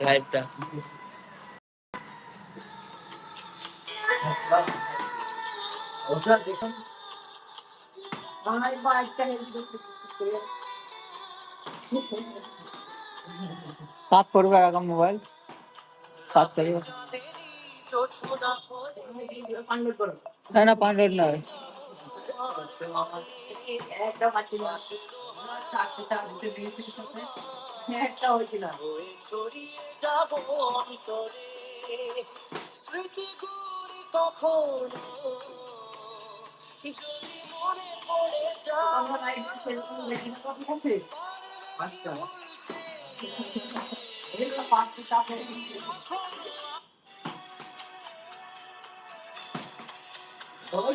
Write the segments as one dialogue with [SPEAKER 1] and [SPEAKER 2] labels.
[SPEAKER 1] লাইভটা ওটা দেখুন সাত করবে এখন মোবাইল সাত করবে না না পান্ডেট নয়। চারটে চার দিতে
[SPEAKER 2] দিয়েছিল সাথে। হ্যাঁ, একটা হয়েছিল
[SPEAKER 1] স্মৃতিগুলি কখন যদি মনে পড়ে যায় আচ্ছা
[SPEAKER 2] এটা পার্টি তাকে Oh,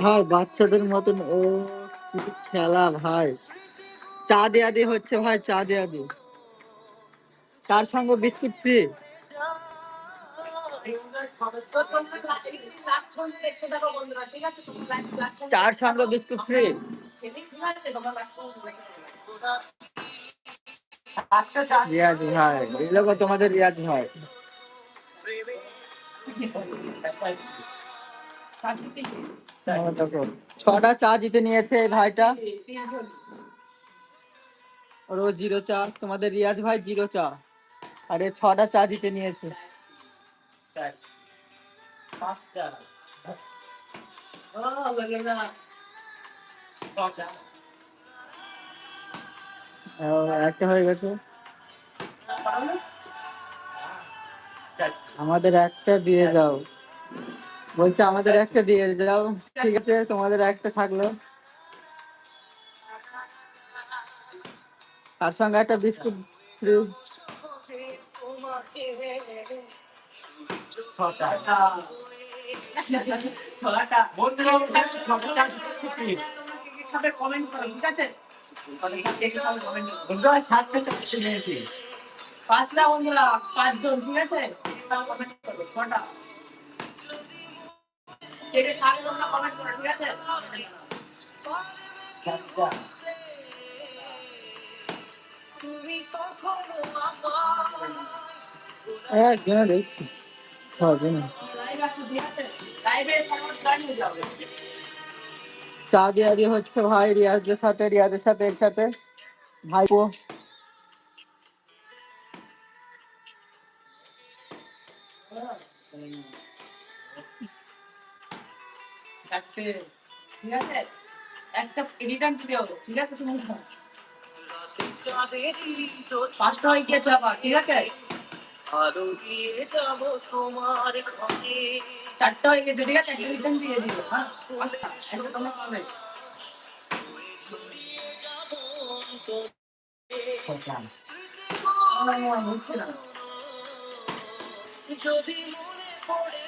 [SPEAKER 1] ভাই, বাচ্চাদের মতন, ও খেলা ভাই। চা দেয়া দিয়ে হচ্ছে ভাই চা দেয়া দি চার সঙ্গে বিস্কুট ফ্রি চার সঙ্গে বিস্কুট ফ্রি রিয়াজ ভাই লোক তোমাদের রিয়াজ ভাই। ছটা চা জিতে নিয়েছে এই ভাইটা। আর ও জিরো চা, তোমাদের রিয়াজ ভাই জিরো চা। আরে ছটা চা জিতে নিয়েছে। একটা হয়ে গেছে। আমাদের একটা দিয়ে যাও বলছে আমাদের একটা দিয়ে যাও ঠিক আছে তোমাদের একটা থাকল। তার সঙ্গে একটা বিস্কুট ফ্রি একজনে দেখছি ছজনে চা দেওয়া দিয়ে হচ্ছে ভাই রিয়াজদের সাথে রিয়াজের সাথে এর সাথে। ভাইপো থাকতে ঠিক আছে? একটা রিটার্ন দিতে হবে ঠিক
[SPEAKER 2] আছে তুমি পাঁচটা হয়ে গিয়েছে আবার ঠিক আছে? চারটা হয়ে গেছে ঠিক আছে? একটা রিটার্ন দিয়ে দিও হ্যাঁ? তোমার পাবে
[SPEAKER 1] হ্যাঁ, হ্যাঁ, যদি মনে পড়ে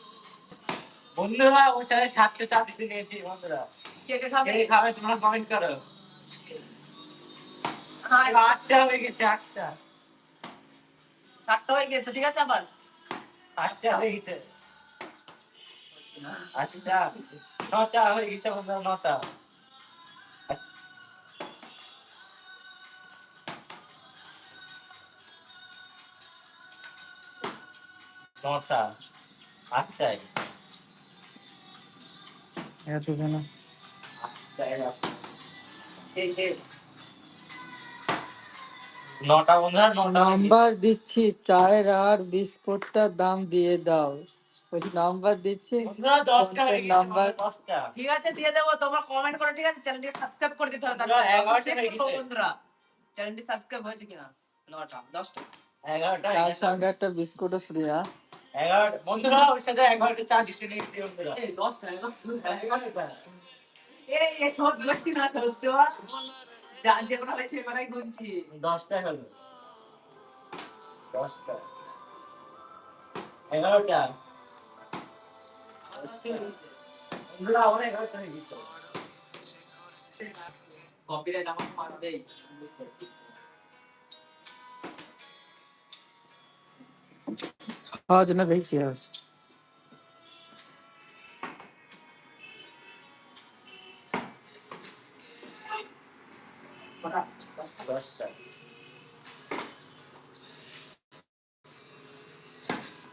[SPEAKER 1] বন্ধুরা ওর সাথে সাতটা চা দিতে নিয়েছি বন্ধুরা। কে খাবে? তোমরা কমেন্ট করো। আটটা হয়ে গেছে আটটা। আটটা হয়ে গেছে। আটটা নটা হয়ে গেছে বন্ধুরা নটা। নটা আটটায়।
[SPEAKER 3] নটা বন্ধুরা নটা
[SPEAKER 1] নাম্বার দিচ্ছি চায়ের আর বিস্কুটটার দাম দিয়ে দাও। নাম্বার দিচ্ছি
[SPEAKER 3] দশটা
[SPEAKER 1] নাম্বার।
[SPEAKER 3] দশটা।
[SPEAKER 2] ঠিক আছে দিয়ে দেবো তোমরা কমেন্ট করো ঠিক আছে? চ্যানেলটি সাবস্ক্রাইব করে দিতে হবে তাহলে। বন্ধুরা চ্যানেলটি সাবস্ক্রাইব হয়েছে কিনা? নটা দশটা।
[SPEAKER 3] এগারোটা
[SPEAKER 1] তার সঙ্গে একটা বিস্কুটও ফ্রি হ্যাঁ?
[SPEAKER 3] এগারোটা। বন্ধুরা ওর সাথে এগারোটা চা দিতে নেই বন্ধুরা।
[SPEAKER 2] এই দশটা এগারোটা। এই এই সব গুনছি না সত্যি যা যে কটা হয়েছে এবারে গুনছি।
[SPEAKER 3] দশটা হলো। দশটা। এগারোটা। বন্ধুরা আমার এগারোটা হয়ে গেছে।
[SPEAKER 2] কপিরাইট আমার মারবেই
[SPEAKER 1] খাওয়ার জন্য দেখছি আজ
[SPEAKER 3] দশটা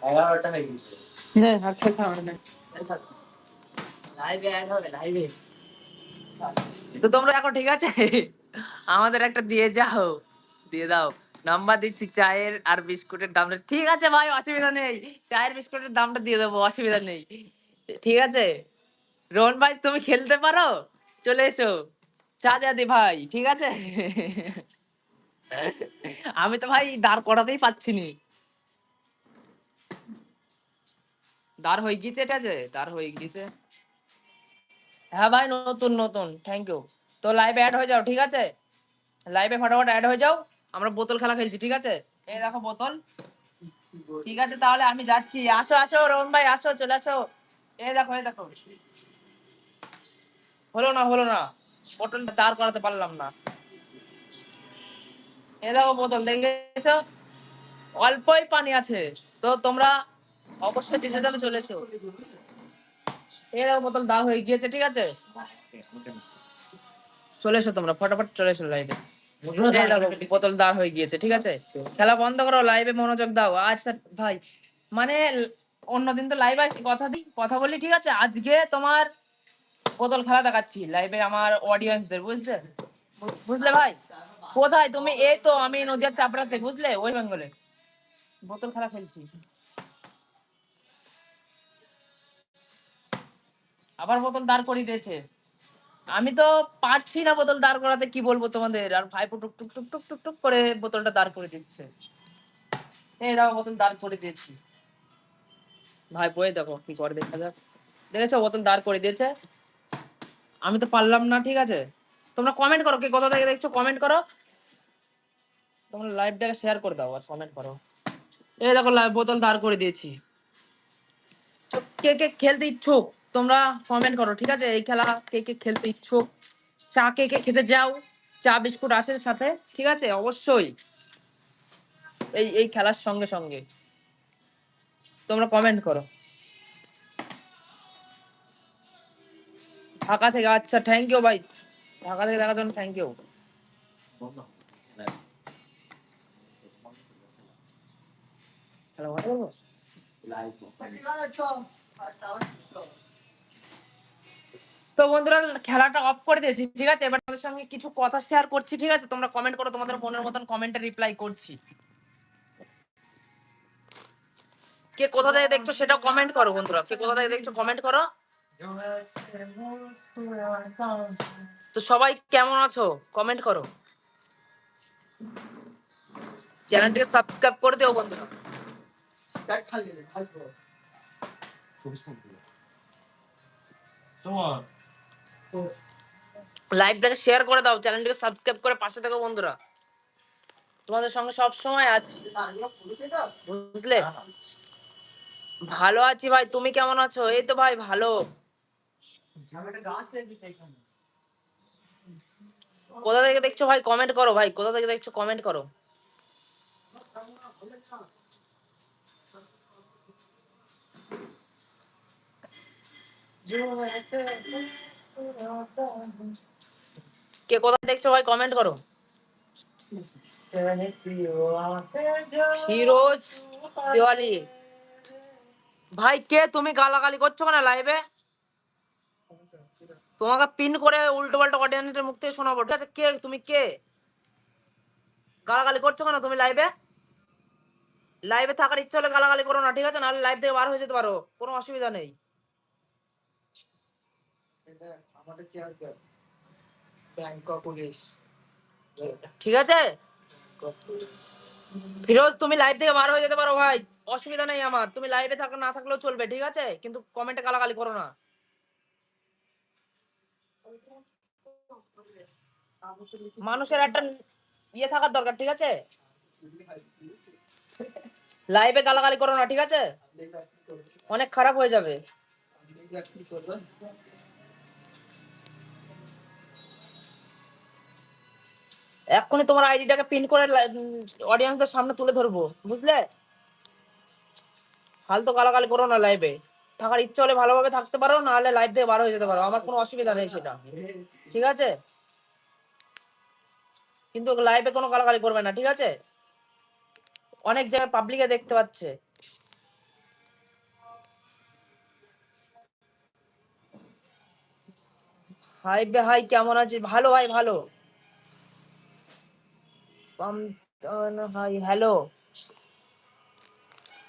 [SPEAKER 3] এগারোটা হয়ে গেছে
[SPEAKER 1] নে আর খেলতে হবে না
[SPEAKER 2] লাইভে অ্যাড হবে লাইভে তো তোমরা দেখো ঠিক আছে আমাদের একটা দিয়ে যাও দিয়ে দাও নাম্বার দিচ্ছি, চায়ের আর বিস্কুটের দামটা। ঠিক আছে ভাই, অসুবিধা নেই। চায়ের বিস্কুটের দামটা দিয়ে দেবো, অসুবিধা নেই। ঠিক আছে? রোহন ভাই, তুমি খেলতে পারো? চলে এসো। চা দেয়া দি ভাই, ঠিক আছে? আমি তো ভাই দাঁড় করাতেই পাচ্ছি নি। দাঁড় হয়ে গিয়েছে, ঠিক আছে? দাঁড় হয়ে গিয়েছে। হ্যাঁ ভাই, নতুন নতুন। থ্যাংক ইউ তো লাইভে অ্যাড হয়ে যাও, ঠিক আছে? লাইভে ফটাফট অ্যাড হয়ে যাও। আমরা বোতল খেলা খেলছি ঠিক আছে? এই দেখো বোতল। ঠিক আছে তাহলে আমি যাচ্ছি। আসো আসো রোহন ভাই আসো চলে আসো। এই দেখো এই দেখো। হলো না হলো না। বোতল দাঁড় করাতে পারলাম না। এই দেখো বোতল দেখেছ? অল্পই পানি আছে। তো তোমরা অবশ্যই দিশে যাবে চলে এসো। এই দেখো বোতল দাঁড় হয়ে গিয়েছে ঠিক আছে? চলে এসো তোমরা ফটাফট চলে এসো দেখো বোতল দাঁড় হয়ে গিয়েছে ঠিক আছে? খেলা বন্ধ করো লাইভে মনোযোগ দাও। আচ্ছা ভাই মানে অন্যদিন তো লাইভে কথা দিই কথা বলি ঠিক আছে? আজকে তোমার বোতল খেলা দেখাচ্ছি লাইভে আমার অডিয়েন্সদের বুঝলে? বুঝলে ভাই? কোথায়? তুমি এই তো আমি নদিয়ার চাপড়াতে বুঝলে? ওই বেঙ্গলে বোতল খেলা খেলছি। আবার বোতল দাঁড় করিয়ে দিয়েছে। আমি তো পারছি না বোতল দাঁড় করাতে, কি বলব তোমাদের? আর ভাইপো টুক টুক টুক টুক টুক টুক করে বোতলটা দাঁড় করে দিচ্ছে। এই দেখো বোতল দাঁড় করে দিয়েছি। ভাই বই দেখো কি করে, দেখা যাক। দেখেছ, বোতল দাঁড় করে দিয়েছে। আমি তো পারলাম না, ঠিক আছে? তোমরা কমেন্ট করো, কে কোথা থেকে দেখছ কমেন্ট করো। তোমরা লাইভটাকে শেয়ার করে দাও আর কমেন্ট করো। এই দেখো বোতল দাঁড় করে দিয়েছি। কে কে খেলতে ইচ্ছুক? তোমরা কমেন্ট করো, ঠিক আছে? এই খেলা কে কে খেলতে ইচ্ছুক? চা কে কে খেতে যাও? চা, বিস্কুট আছে সাথে? ঠিক আছে? অবশ্যই। এই এই খেলার সঙ্গে সঙ্গে। তোমরা কমেন্ট করো। ঢাকা থেকে আচ্ছা থ্যাংক ইউ ভাই। ঢাকা থেকে দেখার জন্য থ্যাংক ইউ খেলা ভালো? তো বন্ধুরা খেলাটা অফ করে দিয়েছি ঠিক আছে? এবার তোমাদের সঙ্গে কিছু কথা শেয়ার করছি ঠিক আছে? তোমরা কমেন্ট করো তোমাদের মনের মতন কমেন্টে রিপ্লাই করছি। কে কোথা থেকে দেখছ সেটা কমেন্ট করো বন্ধুরা। কে কোথা থেকে দেখছ কমেন্ট করো। তো সবাই কেমন আছো? কমেন্ট করো। চ্যানেলটিকে সাবস্ক্রাইব করে দিও বন্ধুরা।
[SPEAKER 1] দেখ খালি খালি
[SPEAKER 2] লাইভটাকে শেয়ার করে দাও চ্যানেলটিকে সাবস্ক্রাইব করে পাশে থেকো বন্ধুরা। তোমাদের সঙ্গে সব সময় আছি। বুঝলে? ভালো আছি ভাই, তুমি কেমন আছো? এই তো ভাই, ভালো। কোথা থেকে দেখছ ভাই? কমেন্ট করো ভাই, কোথা থেকে দেখছ? কমেন্ট করো। কে কোথা দেখছ ভাই? কমেন্ট করো। হিরোজ দেওয়ালি ভাই, কে তুমি গালাগালি করছ না লাইভে তোমাকে পিন করে উল্টো পাল্টা অডিয়েন্সের মুখ থেকে শোনাবো। ঠিক আছে, কে? তুমি কে? গালাগালি করছ কেন তুমি লাইভে লাইভে থাকার ইচ্ছা হলে গালাগালি করো না, ঠিক আছে? নাহলে লাইভ থেকে বার হয়ে যেতে পারো, কোনো অসুবিধা নেই। ঠিক আছে? ফিরোজ তুমি লাইভ থেকে বার হয়ে যেতে পারো ভাই। অসুবিধা নেই আমার। তুমি লাইভে থাকা না থাকলেও চলবে ঠিক আছে? কিন্তু কমেন্টে গালাগালি করো না। মানুষের একটা ইয়ে থাকার দরকার ঠিক আছে? লাইভে গালাগালি করো না ঠিক আছে? অনেক খারাপ হয়ে যাবে। এক্ষুনি তোমার আইডিটাকে পিন করে অডিয়েন্সদের সামনে তুলে ধরবো, বুঝলে? ফালতু গালাগালি করো না লাইভে থাকার ইচ্ছে হলে ভালোভাবে থাকতে পারো নাহলে লাইভ থেকে বার হয়ে যেতে পারো। আমার কোনো অসুবিধা নেই সেটা, ঠিক আছে? কিন্তু লাইভে কোনো গালাগালি করবে না, ঠিক আছে? অনেক জায়গায় পাবলিকে দেখতে পাচ্ছে। হাই বে, হাই, কেমন আছিস? ভালো, ভাই, ভালো। হাই হ্যালো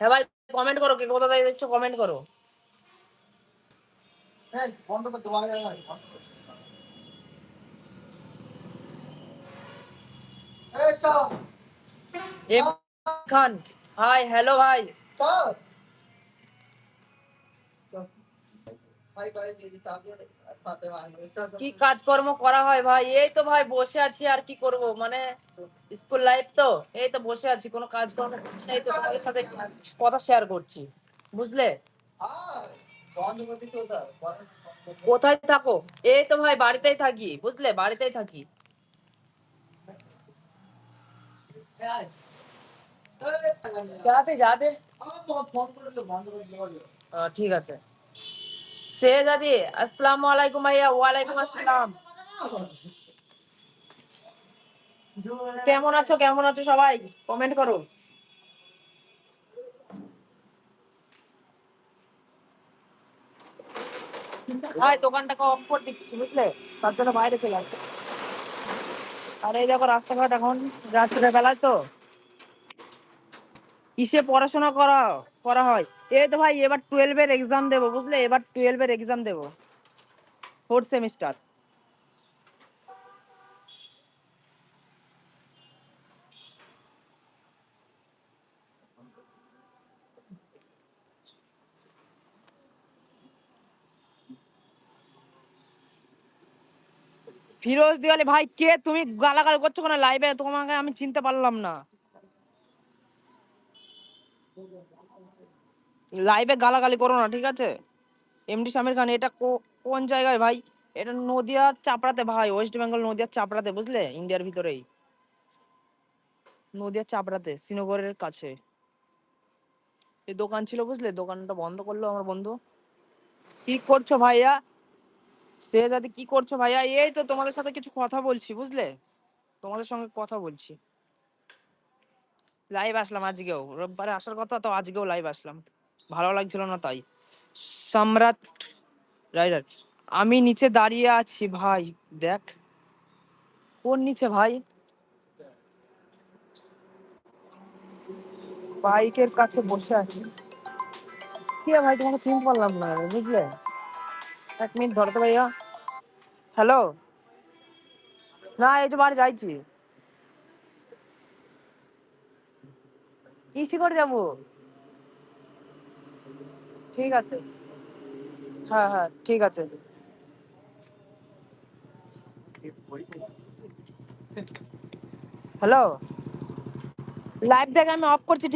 [SPEAKER 2] হ্যাঁ ভাই কমেন্ট করো কে কোথা থেকে দেখছ কমেন্ট করো
[SPEAKER 1] হ্যাঁ বন্ধ করতে পারা যায় না এই চাও
[SPEAKER 2] এম খান হাই কি কাজকর্ম করা হয় ভাই? এই তো ভাই বসে আছি আর কি করব? মানে স্কুল লাইফ তো এই তো বসে আছি কোনো কাজকর্ম করছি না এই তো তোমাদের সাথে কথা শেয়ার করছি বুঝলে? কোথায় থাকো? এই তো ভাই বাড়িতেই থাকি বুঝলে? বাড়িতেই থাকি। যাবে যাবে। ঠিক আছে। সে দাদি আসসালামু আলাইকুম ভাইয়া, ওয়ালাইকুম আসসালাম। কেমন আছো কেমন আছো সবাই? কমেন্ট করো। ভাই দোকানটাকে অফ করে দিচ্ছি, বুঝলে? তার জন্য বাইরে চলে আসছে। আর এই দেখো রাস্তাঘাট এখন রাত্রে বেলায় তো। কিসে পড়াশোনা করা করা হয়? এই তো ভাই, এবার টুয়েলভের এক্সাম দেবো, বুঝলে? এবার টুয়েলভের এক্সাম দেবো। ফোর্থ সেমিস্টার ফিরোজ দিওয়ালি, ভাই, কে তুমি গালাগালি করছ কেন? লাইভে তোমাকে আমি চিনতে পারলাম না। লাইভে গালাগালি করো না, ঠিক আছে? এমডি শামির খান এটা কোন জায়গায় ভাই? এটা নদিয়ার চাপড়াতে ভাই ওয়েস্ট বেঙ্গল নদিয়ার চাপড়াতে, বুঝলে? ইন্ডিয়ার ভিতরেই। নদিয়ার চাপড়াতে, শ্রীনগরের কাছে। এই দোকান ছিল, বুঝলে? দোকানটা বন্ধ করল আমার বন্ধু। কি করছ ভাইয়া? সে যাতে কি করছ ভাইয়া? এই তো তোমাদের সাথে কিছু কথা বলছি, বুঝলে? তোমাদের সঙ্গে কথা বলছি। লাইভ আসলাম আজকেও। রোববারে আসার কথা তো আজকেও লাইভ আসলাম। ভালো লাগছিল না তাই। সম্রাট রাইডার আমি নিচে দাঁড়িয়ে আছি ভাই, দেখ। কোন নিচে ভাই? বাইকের কাছে বসে আছি। কি ভাই, তোমাকে চিনতে পারলাম না, বুঝলে? এক মিনিট ধরতে ভাইয়া হ্যালো? না, এই যে বাড়ি যাইছি। কিসে করে যাব? ঠিক আছে। হ্যাঁ হ্যাঁ ঠিক আছে। হ্যালো লাইভটাকে আমি অফ করছি